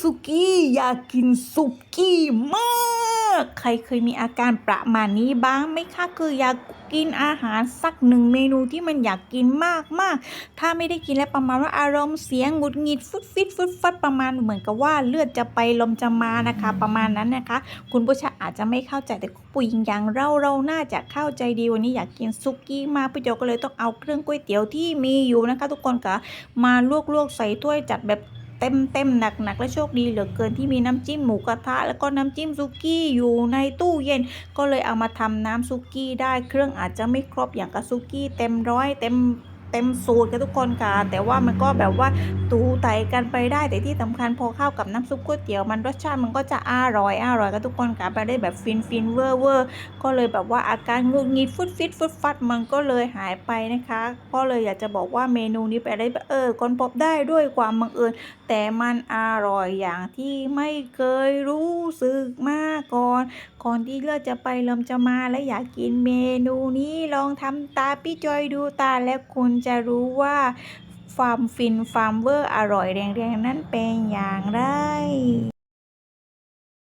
สุกี้อยากกินสุกี้มากใครเคยมีอาการประมาณนี้บ้างไหมคะคืออยากกินอาหารสักหนึ่งเมนูที่มันอยากกินมากมากๆถ้าไม่ได้กินแล้วประมาณว่าอารมณ์เสียงหงุดหงิดฟุดฟิตฟุดฟัดประมาณเหมือนกับว่าเลือดจะไปลมจะมานะคะ ประมาณนั้นนะคะ คุณผู้ชายอาจจะไม่เข้าใจแต่ผู้หญิงอย่างเราเราน่าจะเข้าใจดีวันนี้อยากกินซุกี้มากพี่โจก็เลยต้องเอาเครื่องก๋วยเตี๋ยวที่มีอยู่นะคะ ทุกคนค่ะมาลวกๆใส่ถ้วยจัดแบบ เต็มเต็มหนักหนักและโชคดีเหลือเกินที่มีน้ำจิ้มหมูกระทะ แล้วก็น้ำจิ้มซุกี้อยู่ในตู้เย็น ก็เลยเอามาทำน้ำซุกี้ได้เครื่องอาจจะไม่ครบอย่างกับซุกี้เต็มร้อยเต็ม เต็มสูตรกันทุกคนค่ะ แต่ว่ามันก็แบบว่าตูไตกันไปได้แต่ที่สำคัญพอเข้ากับน้ำซุปก๋วยเตี๋ยวมันรสชาติมันก็จะอร่อยอร่อยกันทุกคนค่ะไปได้แบบฟินฟินเวอร์เวอร์ก็เลยแบบว่าอาการงุดงิดฟุดฟิตฟุดฟัดมันก็เลยหายไปนะคะก็เลยอยากจะบอกว่าเมนูนี้ไปได้เออคนพบได้ด้วยความบังเอิญแต่มันอร่อยอย่างที่ไม่เคยรู้สึกมาก่อนก่อนที่เลือดจะไปลมจะมาและอยากกินเมนูนี้ลองทำตาพี่จอยดูตาแล้วคุณจะรู้ว่าฟาร์มฟินฟาร์มเวอร์อร่อยแรงๆ นั้นเป็นอย่างไร